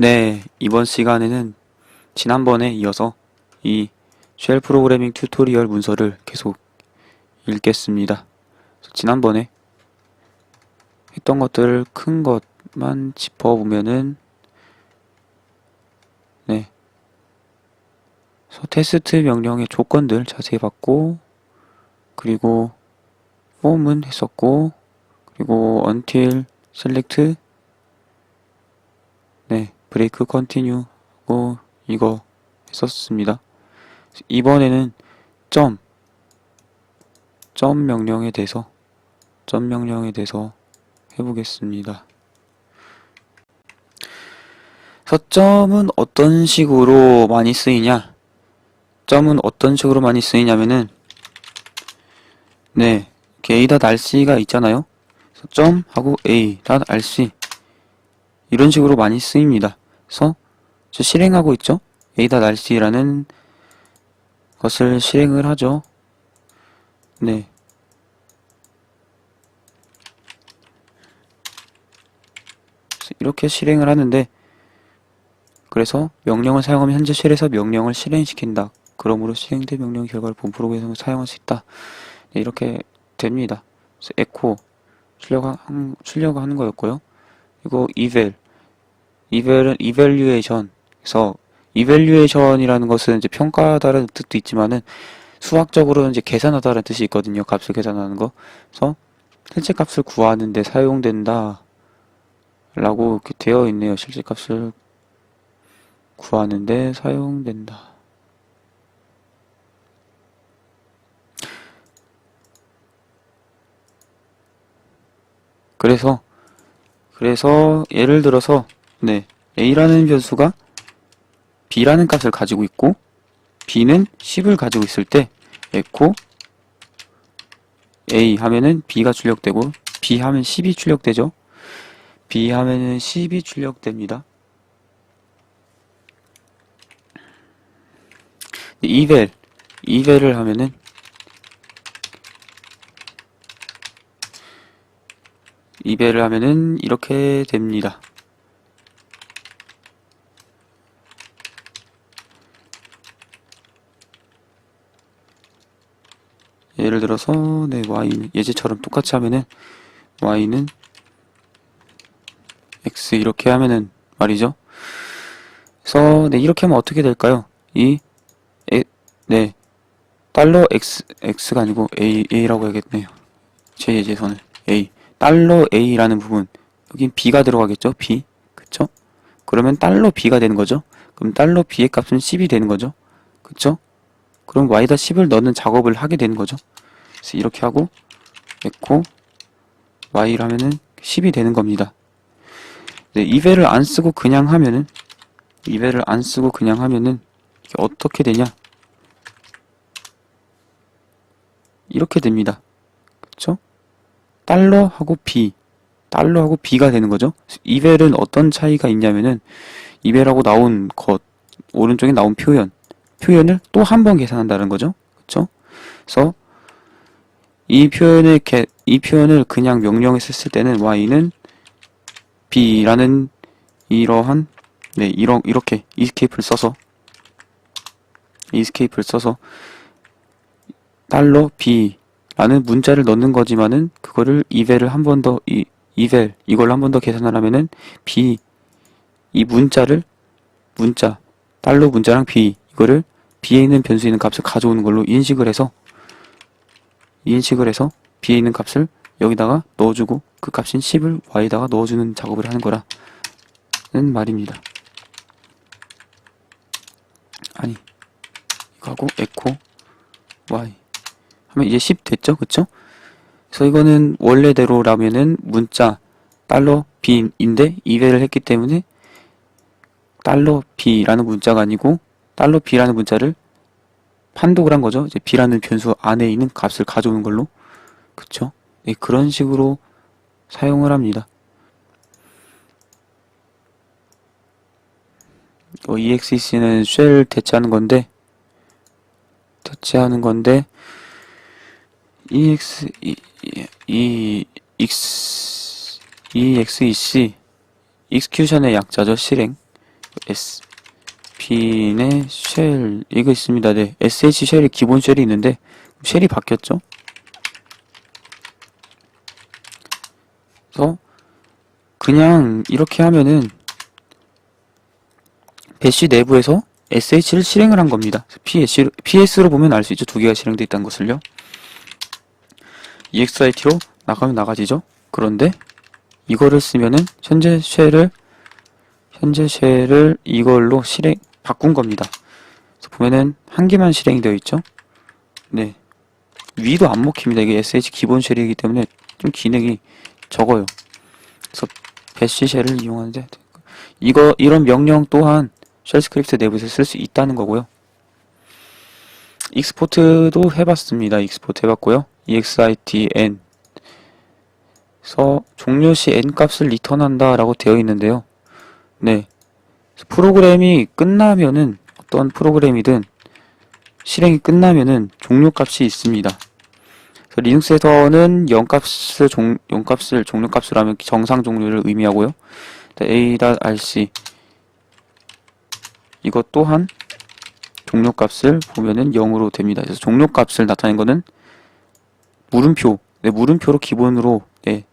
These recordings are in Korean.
네, 이번 시간에는 지난번에 이어서 이 쉘 프로그래밍 튜토리얼 문서를 계속 읽겠습니다. 지난번에 했던 것들을 큰 것만 짚어보면은 네. 그래서 테스트 명령의 조건들 자세히 봤고 그리고 폼은 했었고 그리고 until select 네, 브레이크 컨티뉴 고 이거 했었습니다. 이번에는 점, 점 명령에 대해서, 점 명령에 대해서 해보겠습니다. 서점은 어떤 식으로 많이 쓰이냐? 점은 어떤 식으로 많이 쓰이냐면은, 네, 닷 RC가 있잖아요. 점하고 A 닷 RC. 이런 식으로 많이 쓰입니다. 그래서 저 실행하고 있죠? 닷 RC라는 것을 실행을 하죠. 네. 이렇게 실행을 하는데 그래서 명령을 사용하면 현재 쉘에서 명령을 실행시킨다. 그러므로 실행된 명령 결과를 본 프로그램에서 사용할 수 있다. 네, 이렇게 됩니다. 그래서 에코 출력 출력 하는 거였고요. 그리고 eval은 evaluation 그래서 evaluation이라는 것은 이제 평가하다라는 뜻도 있지만은 수학적으로는 이제 계산하다라는 뜻이 있거든요. 값을 계산하는 거. 그래서 실제 값을 구하는 데 사용된다. 라고 이렇게 되어 있네요. 실제 값을 구하는데 사용된다. 그래서 그래서 예를 들어서 네 a라는 변수가 b라는 값을 가지고 있고 b는 10을 가지고 있을 때 에코 a 하면은 b가 출력되고 b 하면 10이 출력되죠. b 하면은 10이 출력됩니다. eval eval을 하면은 eval을 하면은 이렇게 됩니다. 예를 들어서 네 y 예제처럼 똑같이 하면은 y는 x 이렇게 하면은 말이죠. 그래서 네 이렇게 하면 어떻게 될까요? 이네 달러 x x가 아니고 a a라고 해야겠네요. 제 예제에서는 a 달러 a라는 부분 여긴 b가 들어가겠죠? b 그쵸? 그러면 달러 b가 되는 거죠. 그럼 달러 b의 값은 10이 되는 거죠. 그쵸? 그럼 y다 10을 넣는 작업을 하게 되는 거죠. 그래서 이렇게 하고 에코 y를 하면은 10이 되는 겁니다. 네, 이배를 안 쓰고 그냥 하면은 이배를 안 쓰고 그냥 하면은 이게 어떻게 되냐? 이렇게 됩니다. 그쵸? 달러하고 b 달러하고 b가 되는 거죠. 이벨은 어떤 차이가 있냐면은 이벨하고 나온 것 오른쪽에 나온 표현 표현을 또 한 번 계산한다는 거죠. 그쵸? 그래서 이 표현을 개, 이 표현을 그냥 명령에 썼을 때는 y는 b라는 이러한 네 이러, 이렇게 escape를 써서 escape를 써서 달러 b라는 문자를 넣는 거지만은 그거를 eval을 한 번 더 이 eval 이걸 한 번 더 계산을 하면은 b 이 문자를 문자 달러 문자랑 b 이거를 b에 있는 변수에 있는 값을 가져오는 걸로 인식을 해서 인식을 해서 b에 있는 값을 여기다가 넣어주고 그 값인 10을 y에다가 넣어주는 작업을 하는 거라는 말입니다. 아니 이거 하고 에코 y 하면 이제 10 됐죠 그쵸? 그래서 이거는 원래대로라면은 문자 달러 b인데 이배를 했기 때문에 달러 b라는 문자가 아니고 달러 b라는 문자를 판독을 한 거죠. 이제 b라는 변수 안에 있는 값을 가져오는 걸로. 그쵸? 네, 그런 식으로 사용을 합니다. 어, exec는 쉘 대체하는 건데, 대체하는 건데, ex, e, e, exec, execution의 약자죠, 실행. S 빈의 쉘 이거 있습니다. 네, SH 쉘이 기본 쉘이 있는데 쉘이 바뀌었죠? 그래서 그냥 이렇게 하면은 배시 내부에서 SH를 실행을 한 겁니다. PS, PS로 보면 알 수 있죠. 두 개가 실행되어 있다는 것을요. EXIT로 나가면 나가지죠. 그런데 이거를 쓰면은 현재 쉘을 현재 쉘을 이걸로 실행 바꾼 겁니다. 보면은 한 개만 실행이 되어 있죠. 네. 위도 안 먹힙니다. 이게 SH 기본 쉘이기 때문에 좀 기능이 적어요. 그래서 배시 쉘을 이용하는데 이거 이런 명령 또한 쉘 스크립트 내부에서 쓸 수 있다는 거고요. 익스포트도 해봤습니다. 익스포트 해봤고요. exitn 그래서 종료 시 n 값을 리턴한다 라고 되어 있는데요. 네. 프로그램이 끝나면은 어떤 프로그램이든 실행이 끝나면은 종료 값이 있습니다. 리눅스에서는 0값을 종, 0값을 종료 값으로 하면 정상 종료를 의미하고요. a.rc 이것 또한 종료 값을 보면은 0으로 됩니다. 그래서 종료 값을 나타낸 거는 물음표, 네, 물음표로 기본으로 네,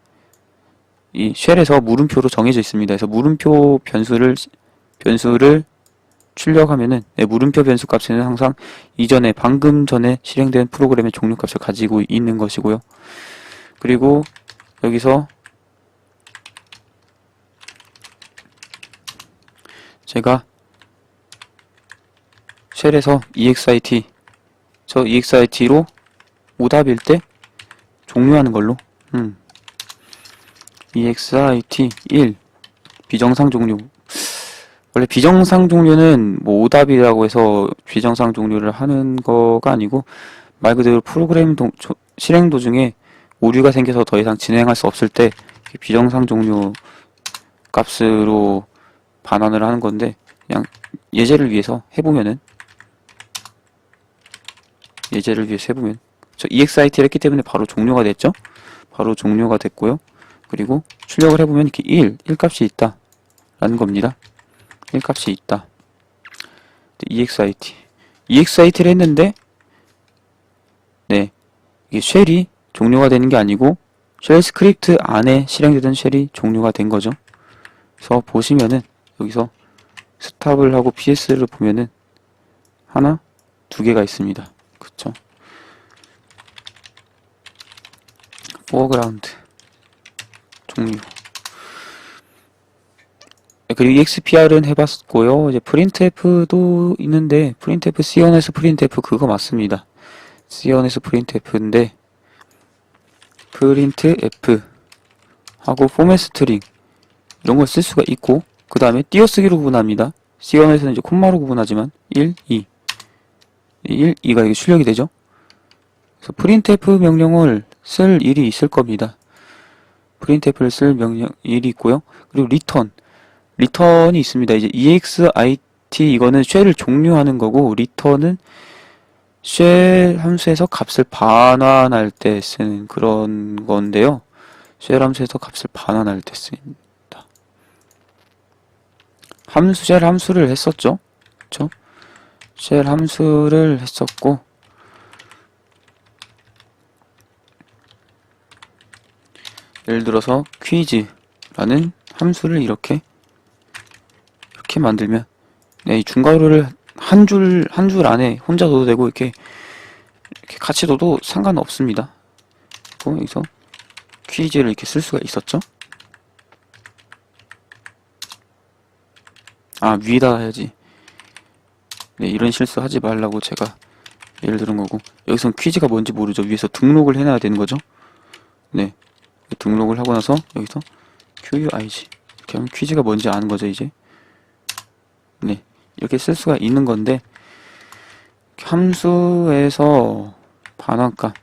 이 쉘에서 물음표로 정해져 있습니다. 그래서 물음표 변수를 변수를 출력하면은 네, 물음표 변수 값에는 항상 이전에 방금 전에 실행된 프로그램의 종료 값을 가지고 있는 것이고요. 그리고 여기서 제가 쉘에서 exit 저 exit로 오답일 때 종료하는 걸로 음. exit 1 비정상 종료 원래 비정상 종료는 뭐 오답이라고 해서 비정상 종료를 하는 거가 아니고 말 그대로 프로그램 동, 조, 실행 도중에 오류가 생겨서 더 이상 진행할 수 없을 때 비정상 종료 값으로 반환을 하는 건데 그냥 예제를 위해서 해보면은 예제를 위해서 해보면. 저 EXIT를 했기 때문에 바로 종료가 됐죠? 바로 종료가 됐고요. 그리고 출력을 해보면 이렇게 1, 1값이 있다 라는 겁니다 1값이 있다 EXIT EXIT를 했는데 네 이게 쉘이 종료가 되는 게 아니고 쉘 스크립트 안에 실행되던 쉘이 종료가 된 거죠 그래서 보시면은 여기서 스탑을 하고 PS를 보면은 하나, 두 개가 있습니다. 그쵸? 포어그라운드 종료 네, 그리고 EXPR은 해봤고요. 이제 프린트F도 있는데 프린트F C1에서 프린트F 그거 맞습니다. C1에서 프린트F인데 프린트F 하고 포맷 스트링 이런 걸 쓸 수가 있고 그 다음에 띄어쓰기로 구분합니다. C1에서는 이제 콤마로 구분하지만 1, 2 1, 2가 이게 출력이 되죠. 그래서 printf 명령을 쓸 일이 있을 겁니다. printf를 쓸 명령 일이 있고요. 그리고 return return이 있습니다. 이제 exit 이거는 쉘을 종료하는 거고 return은 쉘 함수에서 값을 반환할 때 쓰는 그런 건데요. 쉘 함수에서 값을 반환할 때 쓰는 함수 쉘 함수를 했었죠. 그쵸? 쉘 함수를 했었고 예를 들어서 퀴즈라는 함수를 이렇게 이렇게 만들면 네, 이 중괄호를 한 줄 한 줄 안에 혼자 넣어도 되고 이렇게 이렇게 같이 넣어도 상관없습니다. 그리고 여기서 퀴즈를 이렇게 쓸 수가 있었죠. 아 위에다 해야지. 네 이런 실수 하지 말라고 제가 예를 들은 거고 여기선 퀴즈가 뭔지 모르죠. 위에서 등록을 해놔야 되는 거죠? 네 등록을 하고 나서 여기서 QUIG 이렇게 하면 퀴즈가 뭔지 아는 거죠 이제 네 이렇게 쓸 수가 있는 건데 함수에서 반환가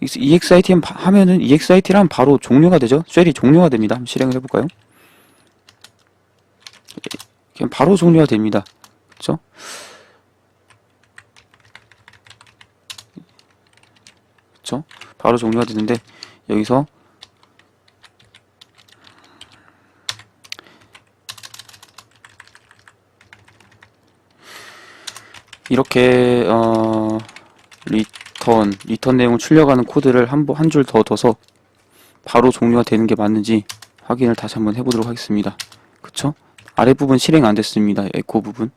EXIT 하면은 EXIT란 바로 종료가 되죠 쉘이 종료가 됩니다 한번 실행을 해볼까요 그냥 바로 종료가 됩니다. 그쵸? 그쵸? 바로 종료가 되는데 여기서 이렇게 어 리턴 리턴 내용을 출력하는 코드를 한한 줄 더 둬서 바로 종료가 되는 게 맞는지 확인을 다시 한번 해보도록 하겠습니다. 그쵸? 아랫부분 실행 안 됐습니다. 에코 부분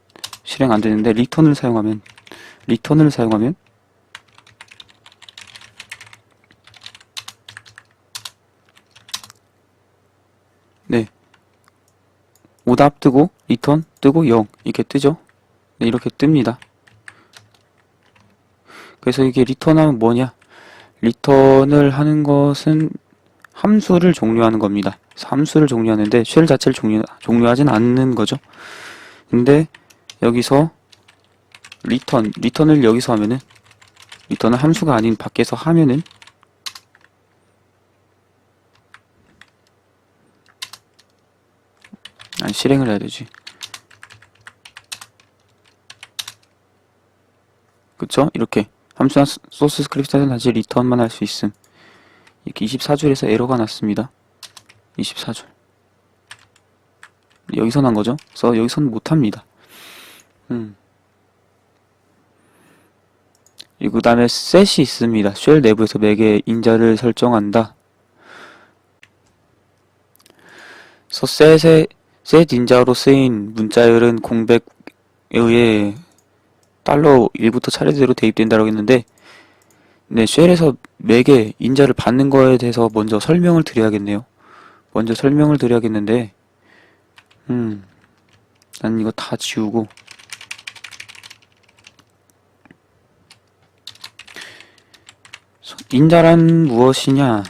실행 안 되는데 리턴을 사용하면 리턴을 사용하면 네 오답 뜨고 리턴 뜨고 0 이렇게 뜨죠. 네, 이렇게 뜹니다. 그래서 이게 리턴하면 뭐냐? 리턴을 하는 것은 함수를 종료하는 겁니다. 함수를 종료하는데 쉘 자체를 종료, 종료하진 않는 거죠. 근데 여기서 리턴, 리턴을 여기서 하면은 리턴은 함수가 아닌 밖에서 하면은 아니 실행을 해야 되지. 그쵸? 이렇게 함수나 스- 소스 스크립트는 단지 리턴만 할 수 있음. 이렇게 24줄에서 에러가 났습니다. 24줄. 여기서 난 거죠? 그래서 여기서는 못합니다. 음. 그리고 그 다음에 set이 있습니다. 쉘 내부에서 매개 인자를 설정한다. 그래서 set의, set 인자로 쓰인 문자열은 공백에 의해 달러 1부터 차례대로 대입된다고 했는데 네, 쉘에서 매개 인자를 받는 거에 대해서 먼저 설명을 드려야겠네요. 먼저 설명을 드려야겠는데 음. 난 이거 다 지우고 인자란 무엇이냐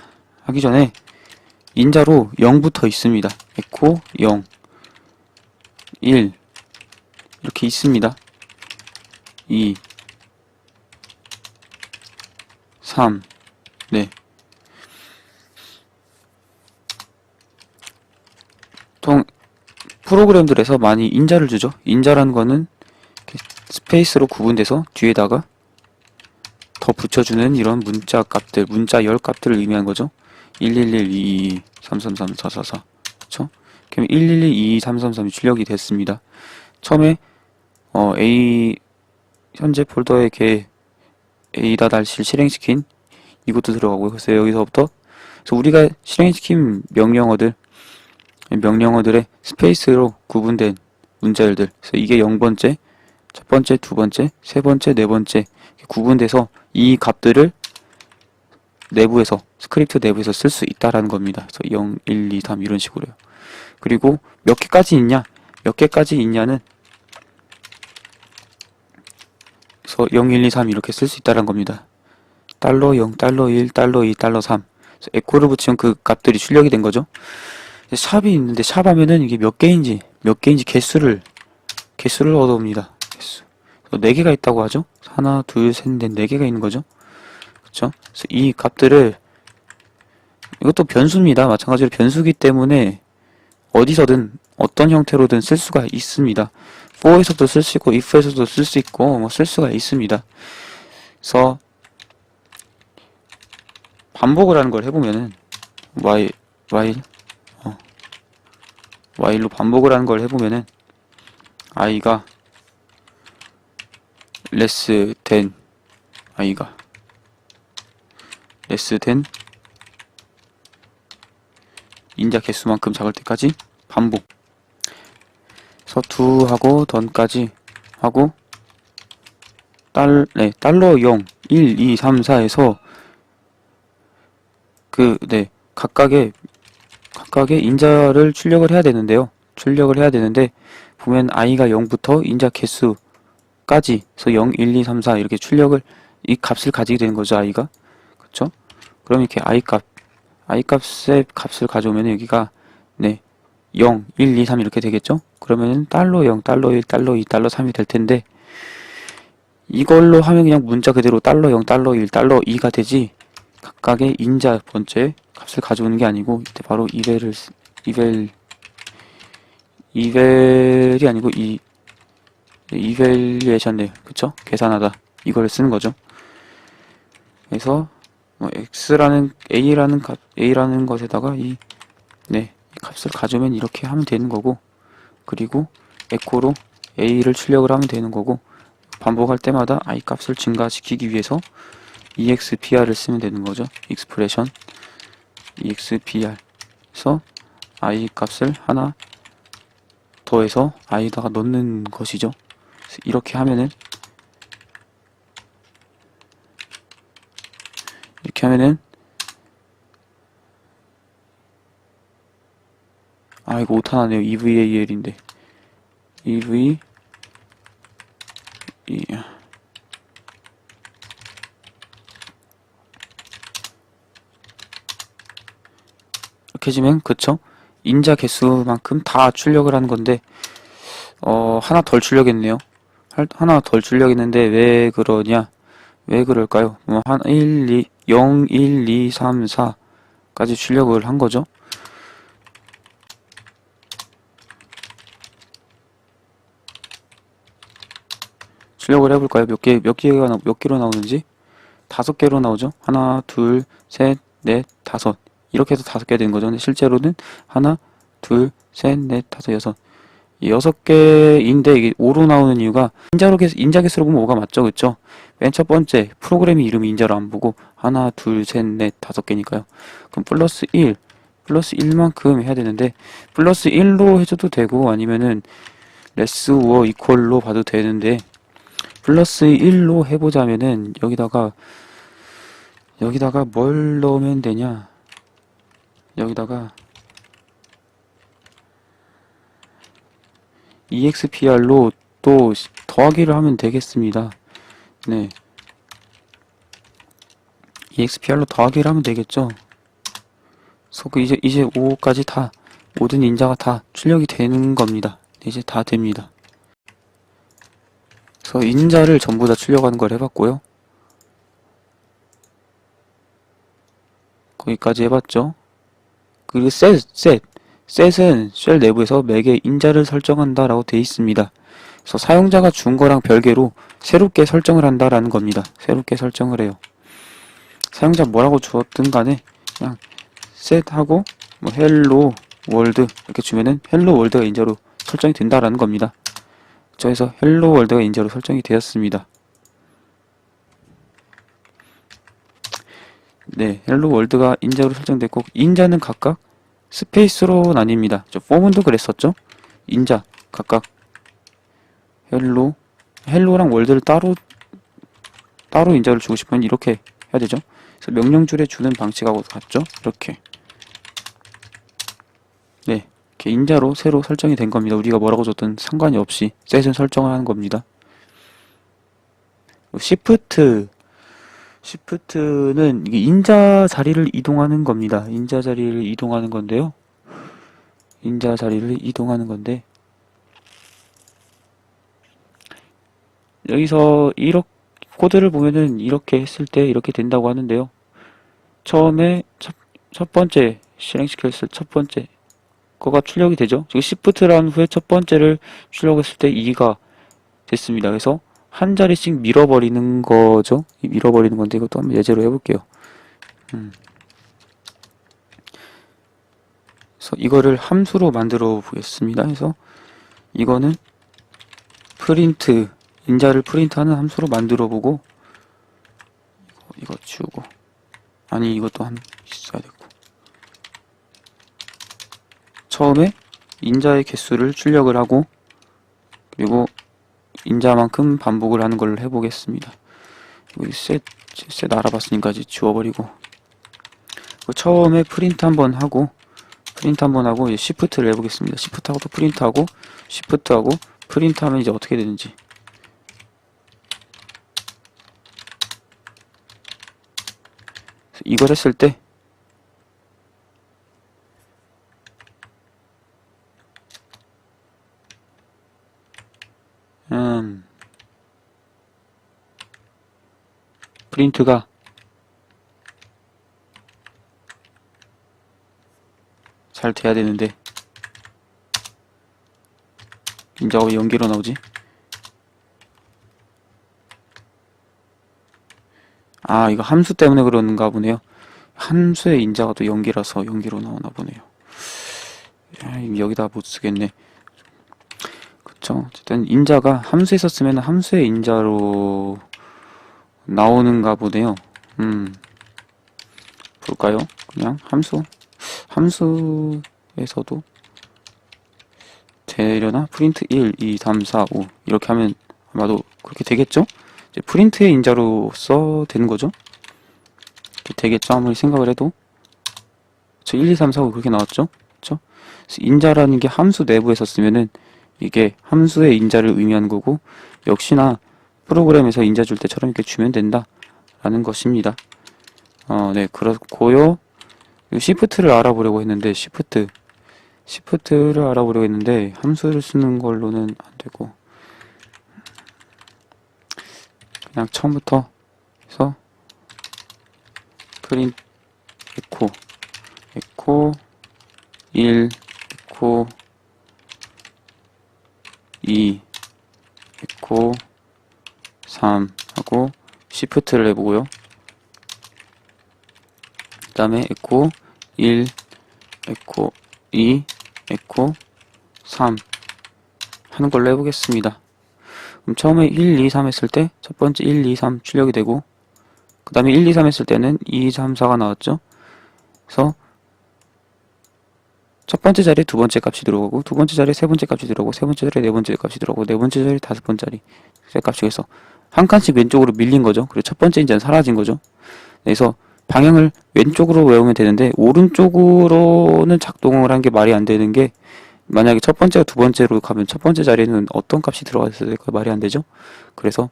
하기 전에 인자로 0부터 있습니다. 에코 0 1 이렇게 있습니다. 2 3 네. 통 프로그램들에서 많이 인자를 주죠. 인자라는 거는 스페이스로 구분돼서 뒤에다가 더 붙여주는 이런 문자 값들, 문자 열 값들을 의미하는 거죠. 111, 22, 333, 444. 그쵸? 그럼 111, 22, 333이 출력이 됐습니다. 처음에, 어, A, 현재 폴더에 게 A다 달실 실행시킨 이것도 들어가고요. 그래서 여기서부터, 그래서 우리가 실행시킨 명령어들, 명령어들의 스페이스로 구분된 문자열들. 그래서 이게 0번째, 첫 번째, 두 번째, 세 번째, 네 번째 구분돼서 이 값들을 내부에서 스크립트 내부에서 쓸 수 있다라는 겁니다. 그래서 0, 1, 2, 3 이런 식으로요. 그리고 몇 개까지 있냐? 몇 개까지 있냐는 그래서 0, 1, 2, 3 이렇게 쓸 수 있다는 겁니다. 달러 0, 달러 1, 달러 2, 달러 3. 그래서 에코를 붙이면 그 값들이 출력이 된 거죠. 샵이 있는데 샵 하면은 이게 몇 개인지 몇 개인지 개수를 개수를 얻어옵니다. 개수. 4개가 있다고 하죠. 하나, 둘, 셋, 넷, 4개가 있는 거죠. 그래서 이 값들을 이것도 변수입니다. 마찬가지로 변수기 때문에 어디서든 어떤 형태로든 쓸 수가 있습니다. for에서도 쓸 수 있고 if에서도 쓸 수 있고 뭐 쓸 수가 있습니다. 그래서 반복을 하는 걸 해보면은 while while 어, while로 반복을 하는 걸 해보면은 i가 less than i가 less than 인자 개수만큼 작을 때까지 반복 서 do 하고 달, 네, 달러 0, 1, 2, 3, 4에서 그, 네, 각각의 각각의 인자를 출력을 해야 되는데요. 출력을 해야 되는데 보면 i가 0부터 인자 개수까지 그래서 0, 1, 2, 3, 4 이렇게 출력을 이 값을 가지게 되는 거죠, i가. 그쵸? 그럼 이렇게 i 값 i 값의 값을 가져오면 여기가 네 0, 1, 2, 3 이렇게 되겠죠? 그러면은 달러 0, 달러 1, 달러 2, 달러 3이 될 텐데 이걸로 하면 그냥 문자 그대로 달러 0, 달러 1, 달러 2가 되지 각각의 인자 번째 값을 가져오는 게 아니고 이때 바로 이벨을 쓰- 이벨 이벨이 아니고 이 이벨리에이션네 그쵸? 계산하다 이걸 쓰는 거죠. 그래서 뭐 x라는 a라는 값 a라는 것에다가 이 네, 이 값을 가져오면 이렇게 하면 되는 거고 그리고 에코로 a를 출력을 하면 되는 거고 반복할 때마다 i 값을 증가시키기 위해서 expr을 쓰면 되는 거죠. expression expr에서 i 값을 하나 더해서 i다가 넣는 것이죠. 이렇게 하면은 이렇게 하면은 아 이거 오타나네요. EVAL인데. EV 이 이렇게 해주면 그쵸? 인자 개수만큼 다 출력을 하는 건데 어 하나 덜 출력했네요. 할- 하나 덜 출력했는데 왜 그러냐? 왜 그럴까요? 뭐한 1, 2, 0, 1, 2, 3, 4까지 출력을 한 거죠 출력을 해볼까요? 몇 개, 몇 개가, 나- 몇 개로 나오는지? 다섯 개로 나오죠? 하나, 둘, 셋, 넷, 다섯. 이렇게 해서 다섯 개 되는 거죠. 근데 실제로는 하나, 둘, 셋, 넷, 다섯, 여섯. 이 여섯 개인데 이게 5로 나오는 이유가 인자로 개, 인자 개수로 보면 5가 맞죠, 그쵸? 맨 첫 번째 프로그램이 이름이 인자로 안 보고 하나, 둘, 셋, 넷, 다섯 개니까요. 그럼 플러스 1, 플러스 1만큼 해야 되는데 플러스 1로 해줘도 되고 아니면은 레스 우어 이퀄로 봐도 되는데 플러스 1로 해보자면은 여기다가 여기다가 뭘 넣으면 되냐? 여기다가 expr로 또 더하기를 하면 되겠습니다. 네. expr로 더하기를 하면 되겠죠? 그래서 그 이제 이제 5까지 다 모든 인자가 다 출력이 되는 겁니다. 이제 다 됩니다 그래서 인자를 전부 다 출력하는 걸 해봤고요. 거기까지 해봤죠. 그리고 셋, 셋. 셋은 쉘 내부에서 맥의 인자를 설정한다 라고 되어 있습니다. 그래서 사용자가 준 거랑 별개로 새롭게 설정을 한다라는 겁니다. 새롭게 설정을 해요. 사용자 뭐라고 주었든 간에 그냥 셋하고 뭐 헬로 월드 이렇게 주면은 헬로 월드가 인자로 설정이 된다라는 겁니다. 저에서 헬로 월드가 인자로 설정이 되었습니다. 네, 헬로 월드가 인자로 설정됐고 인자는 각각 스페이스로 나뉩니다. 저 포문도 그랬었죠? 인자 각각 헬로 헬로랑 월드를 따로 따로 인자를 주고 싶으면 이렇게 해야 되죠. 그래서 명령줄에 주는 방식하고 같죠? 이렇게 네, 이렇게 인자로 새로 설정이 된 겁니다. 우리가 뭐라고 줬든 상관이 없이 셋은 설정을 하는 겁니다. 시프트 시프트는 이게 인자 자리를 이동하는 겁니다. 인자 자리를 이동하는 건데요. 인자 자리를 이동하는 건데 여기서 이렇게 코드를 보면은 이렇게 했을 때 이렇게 된다고 하는데요. 처음에 첫, 첫 번째 실행시켰을 첫 번째 거가 출력이 되죠. 지금 시프트를 한 후에 첫 번째를 출력했을 때 2가 됐습니다. 그래서 한 자리씩 밀어버리는 거죠. 이 밀어버리는 건데 이것도 한번 예제로 해볼게요. 음. 그래서 이거를 함수로 만들어 보겠습니다. 그래서 이거는 프린트 인자를 프린트하는 함수로 만들어 보고 이거 지우고 아니 이것도 한 있어야 되고 처음에 인자의 개수를 출력을 하고 그리고 인자만큼 반복을 하는 걸로 해보겠습니다. 여기 셋, 셋 알아봤으니까 이제 지워버리고 처음에 프린트 한번 하고 프린트 한번 하고 이제 시프트를 해보겠습니다. 시프트하고 또 프린트하고 시프트하고 프린트하면 이제 어떻게 되는지 이걸 했을 때 음, 프린트가 잘 돼야 되는데 인자가 왜 연기로 나오지? 아 이거 함수 때문에 그러는가 보네요 함수의 인자가 또 연기라서 연기로 나오나 보네요 아, 여기다 못 쓰겠네 그쵸. 어쨌든 인자가 함수에 썼으면 함수의 인자로 나오는가 보네요. 음. 볼까요? 그냥 함수. 함수에서도 되려나? 프린트 1, 2, 3, 4, 5 이렇게 하면 아마도 그렇게 되겠죠? 이제 프린트의 인자로써 되는 거죠? 이렇게 되겠죠? 아무리 생각을 해도 저 1, 2, 3, 4, 5 그렇게 나왔죠? 그쵸? 인자라는 게 함수 내부에서 쓰면은 이게 함수의 인자를 의미하는 거고 역시나 프로그램에서 인자 줄 때처럼 이렇게 주면 된다 라는 것입니다. 어, 네, 그렇고요. 시프트를 알아보려고 했는데 시프트 시프트를 알아보려고 했는데 함수를 쓰는 걸로는 안 되고 그냥 처음부터 해서 프린트 에코 에코 1 에코 2 에코 3 하고 시프트를 해보고요. 그 다음에 에코 1 에코 2 에코 3 하는 걸로 해보겠습니다. 그럼 처음에 1, 2, 3 했을 때 첫 번째 1, 2, 3 출력이 되고 그 다음에 1, 2, 3 했을 때는 2, 3, 4가 나왔죠. 그래서 첫 번째 자리에 두 번째 값이 들어오고 두 번째 자리에 세 번째 값이 들어오고 세 번째 자리에 네 번째 값이 들어오고 네 번째 자리에 다섯 번째 자리 세 값이 해서 한 칸씩 왼쪽으로 밀린 거죠. 그리고 첫 번째 인자는 사라진 거죠. 그래서 방향을 왼쪽으로 외우면 되는데 오른쪽으로는 작동을 한 게 말이 안 되는 게 만약에 첫 번째가 두 번째로 가면 첫 번째 자리에는 어떤 값이 들어가 있을까 말이 안 되죠. 그래서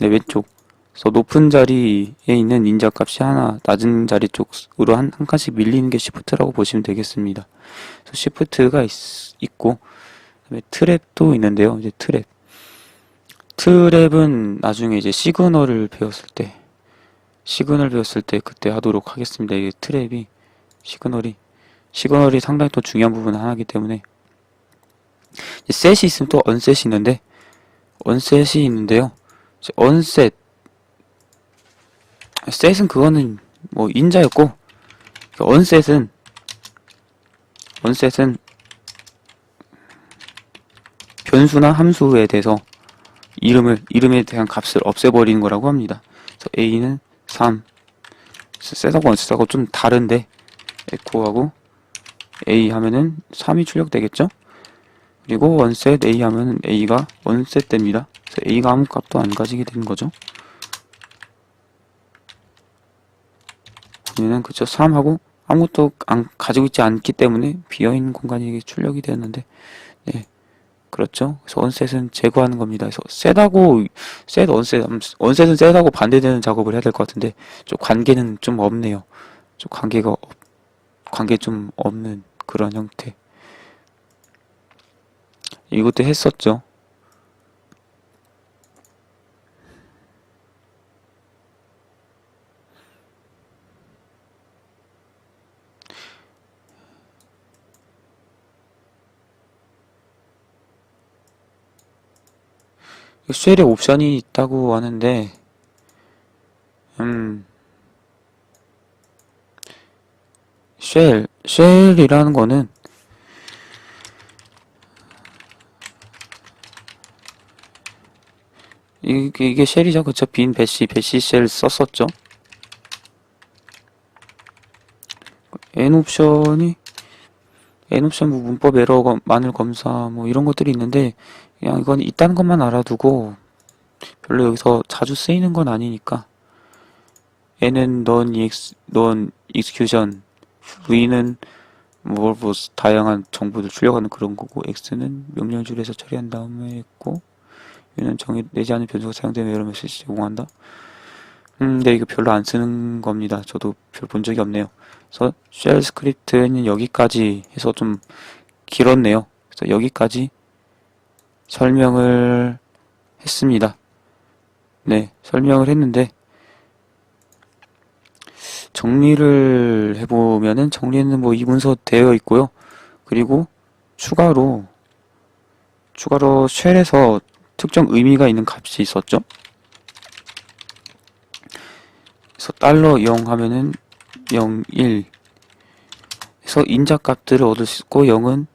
네, 왼쪽 그래서 높은 자리에 있는 인자 값이 하나 낮은 자리 쪽으로 한, 한 칸씩 밀리는 게 시프트라고 보시면 되겠습니다. 그래서 시프트가 있, 있고 그다음에 트랩도 있는데요. 이제 트랩 트랩은 나중에 이제 시그널을 배웠을 때 시그널 배웠을 때 그때 하도록 하겠습니다. 이게 트랩이 시그널이 시그널이 상당히 또 중요한 부분 하나이기 때문에 셋이 있으면 또 언셋이 있는데 언셋이 있는데요. 언셋 셋은 그거는 뭐 인자였고 그 언셋은 언셋은 변수나 함수에 대해서 이름을 이름에 대한 값을 없애버리는 거라고 합니다. 그래서 a는 3 셋하고 언셋하고 좀 다른데 에코하고 a 하면은 3이 출력되겠죠? 그리고 원셋 a 하면 a가 원셋 됩니다. 그래서 a가 아무 값도 안 가지게 되는 거죠. 얘는 그쵸 3하고 아무것도 안 가지고 있지 않기 때문에 비어있는 공간이 출력이 되는데 네 그렇죠. 그래서 원셋은 제거하는 겁니다. 그래서 셋하고 셋 원셋 원셋은 셋하고 반대되는 작업을 해야 될 것 같은데 좀 관계는 좀 없네요. 좀 관계가 없, 관계 좀 없는 그런 형태. 이것도 했었죠. 쉘에 옵션이 있다고 하는데, 음, 쉘, 쉘이라는 거는 이게, 이게 쉘이죠. 그쵸? 빈 배시, 배시 쉘 썼었죠. N 옵션이, N 옵션 뭐 문법 에러, 검- 마늘 검사, 뭐 이런 것들이 있는데, 그냥 이건 있다는 것만 알아두고, 별로 여기서 자주 쓰이는 건 아니니까, N은 non ex, non execution, V는 뭐, 뭐, 다양한 정보들 출력하는 그런 거고, X는 명령 줄에서 처리한 다음에 했고, U는 정의되지 않은 변수가 사용되면 에러 메시지 제공한다. 음, 네, 이거 별로 안 쓰는 겁니다. 저도 별 본 적이 없네요. 그래서 쉘 스크립트는 여기까지 해서 좀 길었네요. 그래서 여기까지 설명을 했습니다. 네, 설명을 했는데 정리를 해보면은 정리는 뭐 이 문서 되어 있고요. 그리고 추가로 추가로 쉘에서 특정 의미가 있는 값이 있었죠. 그래서 달러 0 하면은 0, 1 그래서 인자 값들을 얻을 수 있고 0은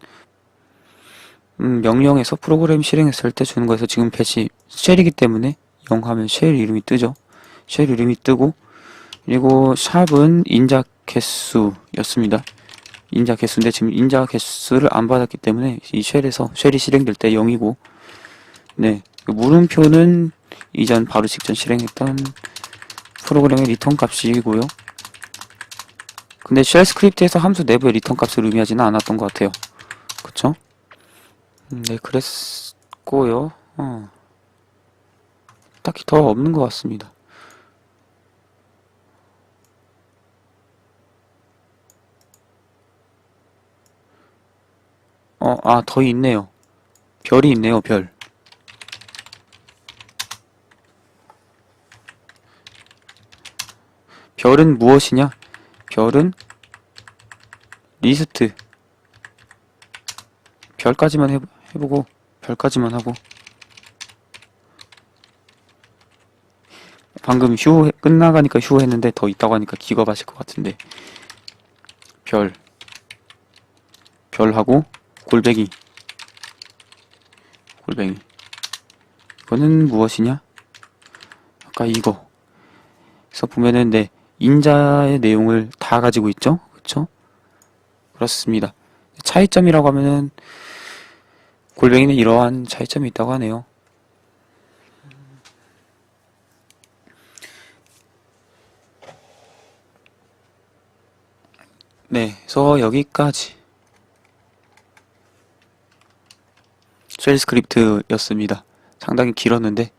음, 명령에서 프로그램 실행했을 때 주는 거에서 지금 배치 쉘이기 때문에 0 하면 쉘 이름이 뜨죠. 쉘 이름이 뜨고 그리고 샵은 인자 개수였습니다. 인자 개수인데 지금 인자 개수를 안 받았기 때문에 이 쉘에서 쉘이 실행될 때 0이고 네그 물음표는 이전 바로 직전 실행했던 프로그램의 리턴 값이고요. 근데 쉘 스크립트에서 함수 내부의 리턴 값을 의미하지는 않았던 것 같아요. 그쵸? 음, 네, 그랬고요. 어. 딱히 더 없는 것 같습니다. 어, 아, 더 있네요. 별이 있네요, 별. 별은 무엇이냐? 별은 리스트. 별까지만 해, 해보고, 별까지만 하고. 방금 휴, 끝나가니까 휴 했는데 더 있다고 하니까 기겁하실 것 같은데. 별. 별하고, 골뱅이. 골뱅이. 이거는 무엇이냐? 아까 이거. 그래서 보면은, 네, 인자의 내용을 다 가지고 있죠? 그쵸? 그렇습니다. 차이점이라고 하면은, 골뱅이는 이러한 차이점이 있다고 하네요. 네, 그래서 여기까지 쉘 스크립트였습니다. 상당히 길었는데